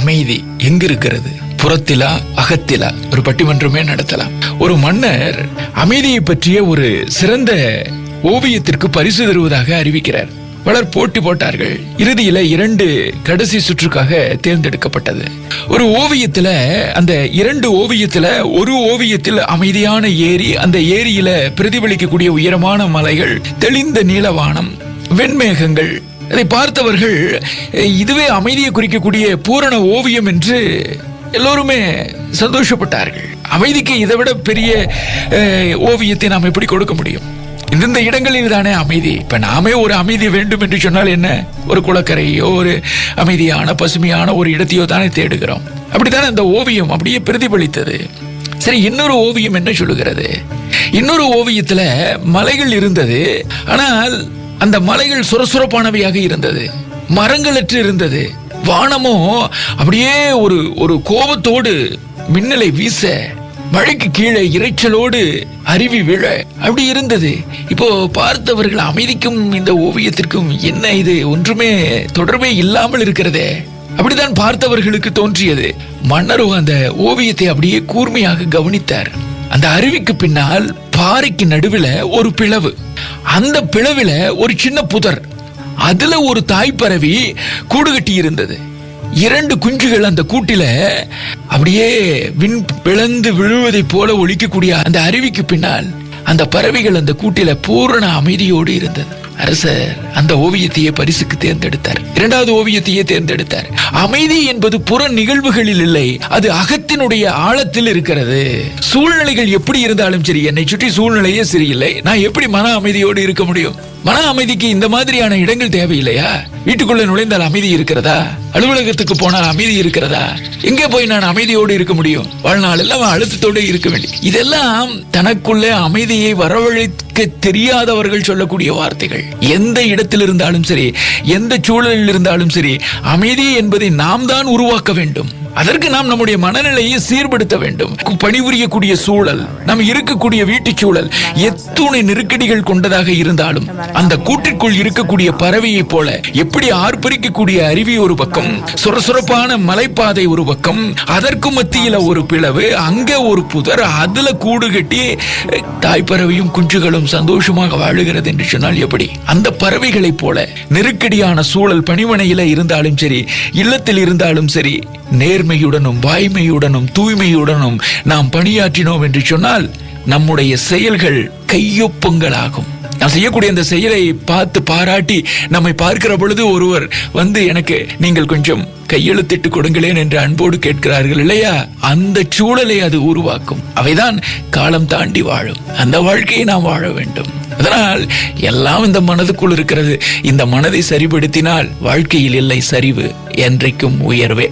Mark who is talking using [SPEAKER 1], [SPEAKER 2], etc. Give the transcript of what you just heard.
[SPEAKER 1] அமைதி எங்க இருக்கிறது புறத்திலா அகத்திலா? ஒரு பட்டிமன்றமே நடத்தலாம். ஒரு மன்னர் அமைதியை பற்றிய ஒரு சிறந்த ஓவியத்திற்கு பரிசு தருவதாக அறிவிக்கிறார். பலர் போட்டி போட்டார்கள். இறுதியில இரண்டு கடைசி சுற்றுக்காக தேர்ந்தெடுக்கப்பட்டது. ஒரு ஓவியத்துல அந்த இரண்டு ஓவியத்துல ஒரு ஓவியத்தில் அமைதியான ஏரி அந்த ஏரியில பிரதிபலிக்கக்கூடிய உயரமான மலைகள் தெளிந்த நீலவானம் வெண்மேகங்கள் அதை பார்த்தவர்கள் இதுவே அமைதியை குறிக்கக்கூடிய பூரண ஓவியம் என்று எல்லோருமே சந்தோஷப்பட்டார்கள். அமைதிக்கு இதை விட பெரிய ஓவியத்தை நாம் எப்படி கொடுக்க முடியும்? இந்த இடங்களில் தானே அமைதி. இப்ப நாமே ஒரு அமைதி வேண்டும் என்று சொன்னால் என்ன? ஒரு குளக்கரையோ ஒரு அமைதியான பசுமையான ஒரு இடத்தையோ தானே தேடுகிறோம். அப்படித்தானே அந்த ஓவியம் அப்படியே பிரதிபலித்தது. சரி இன்னொரு ஓவியம் என்ன சொல்லுகிறது? இன்னொரு ஓவியத்துல மலைகள் இருந்தது. ஆனால் அந்த மலைகள் சுரசுரப்பானவையாக இருந்தது. மரங்களற்று இருந்தது. வானமோ அப்படியே ஒரு ஒரு கோபத்தோடு மின்னலை வீச மழைக்கு கீழே இரைச்சலோடு அருவி விழ அப்படி இருந்தது. இப்போ பார்த்தவர்கள் அமைதிக்கும் இந்த ஓவியத்திற்கும் என்ன இது? ஒன்றுமே தொடர்பே இல்லாமல் இருக்கிறதே. அப்படித்தான் பார்த்தவர்களுக்கு தோன்றியது. மன்னரோ அந்த ஓவியத்தை அப்படியே கூர்மையாக கவனித்தார். அந்த அருவிக்கு பின்னால் பாறைக்கு நடுவுல ஒரு பிளவு. அந்த பிளவில் ஒரு சின்ன புதர். அதுல ஒரு தாய்ப்பறவை கூடு கட்டி இருந்தது. இரண்டு குஞ்சுகள் அந்த கூட்டில அப்படியே விண் பிளந்து விழுவதைப் போல ஒழிக்கக்கூடிய அந்த அருவிக்கு பின்னால் அந்த பறவைகள் அந்த கூட்டில பூரண அமைதியோடு இருந்தது. அரசர் அந்த ஓவியத்தையே பரிசுக்கு தேர்ந்தெடுத்தார். இரண்டாவது ஓவியத்தையே தேர்ந்தெடுத்தார். அமைதி என்பது புற நிகழ்வுகளில் இல்லை அது அகத்தினுடைய ஆழத்தில் இருக்கிறது. சூழ்நிலைகள் எப்படி இருந்தாலும் சரி என்னை சுற்றி சூழ்நிலையே சரியில்லை. நான் எப்படி மன அமைதியோடு இருக்க முடியும்? மன அமைதிக்கு இந்த மாதிரியான இடங்கள் தேவையில்லையா? வீட்டுக்குள்ள நுழைந்தால் அமைதி இருக்கிறதா? அலுவலகத்துக்கு போனால் அமைதி இருக்கிறதா? எங்கே போய் நான் அமைதியோடு இருக்க முடியும்? வாழ்நாள் எல்லாம் அழுத்தத்தோடு இருக்க வேண்டிய இதெல்லாம் தனக்குள்ள அமைதியை வரவழைக்க தெரியாதவர்கள் சொல்லக்கூடிய வார்த்தைகள். எந்த இடம் இடத்தில் இருந்தாலும் சரி எந்த சூழலில் இருந்தாலும் சரி அமைதி என்பதை நாம் தான் உருவாக்க வேண்டும். அதற்கு நாம் நம்முடைய மனநிலையை சீர்படுத்த வேண்டும். பணிபுரியக்கூடிய சூழல் நாம் இருக்கக்கூடிய வீட்டுச் சூழல் எத்துணை நெருக்கடிகள் கொண்டதாக இருந்தாலும் அந்த கூட்டிற்குள் இருக்கக்கூடிய பறவையைப் போல எப்படி ஆர்ப்பரிக்கக்கூடிய அருவி ஒரு பக்கம் சுரசுரப்பான மலைப்பாதை ஒரு பக்கம் அதற்கு மத்தியில ஒரு பிளவு அங்க ஒரு புதர் அதுல கூடு கட்டி தாய்ப்பறவையும் குஞ்சுகளும் சந்தோஷமாக வாழுகிறது என்று சொன்னால் எப்படி? அந்த பறவைகளைப் போல நெருக்கடியான சூழல் பணிமனையில இருந்தாலும் சரி இல்லத்தில் இருந்தாலும் சரி நேர்மையுடனும் வாய்மையுடனும் தூய்மையுடனும் நாம் பணியாற்றினோம் என்று சொன்னால் நம்முடைய செயல்கள் கையொப்பங்களாகும். நான் செய்யக்கூடிய அந்த செயலை பார்த்து பாராட்டி நம்மை பார்க்கிற பொழுது ஒருவர் வந்து எனக்கு நீங்கள் கொஞ்சம் கையெழுத்திட்டு கொடுங்களேன் என்று அன்போடு கேட்கிறார்கள் இல்லையா? அந்த சூழலை அது உருவாக்கும். அவைதான் காலம் தாண்டி வாழும். அந்த வாழ்க்கையை நாம் வாழ வேண்டும். அதனால் எல்லாம் இந்த மனதுக்குள் இருக்கிறது. இந்த மனதை சரிபடுத்தினால் வாழ்க்கையில் இல்லை சரிவு என்றைக்கும் உயர்வே.